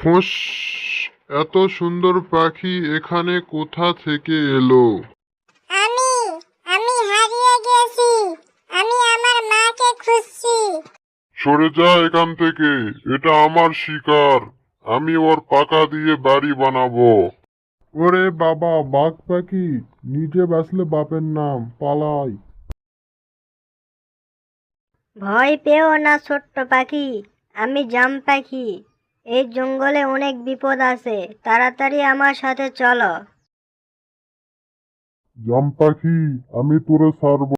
ফোঁস এত সুন্দর পাখি এখানে কোথা থেকে এলো? আমি আমি হারিয়ে গেছি। আমি আমার মাকে খুঁজছি। সরে যা এখান থেকে এটা আমার শিকার। আমি ওর পাকা দিয়ে বাড়ি বানাবো। ওরে বাবা বাঘ পাখি নিজে বাঁচলে বাপের নাম পালাই। ভয় পেও না ছোট্ট পাখি আমি জাম পাখি। এই জঙ্গলে অনেক বিপদ আছে। তাড়াতাড়ি আমার সাথে চলো। পাখি আমি তোরে ছাড়বো।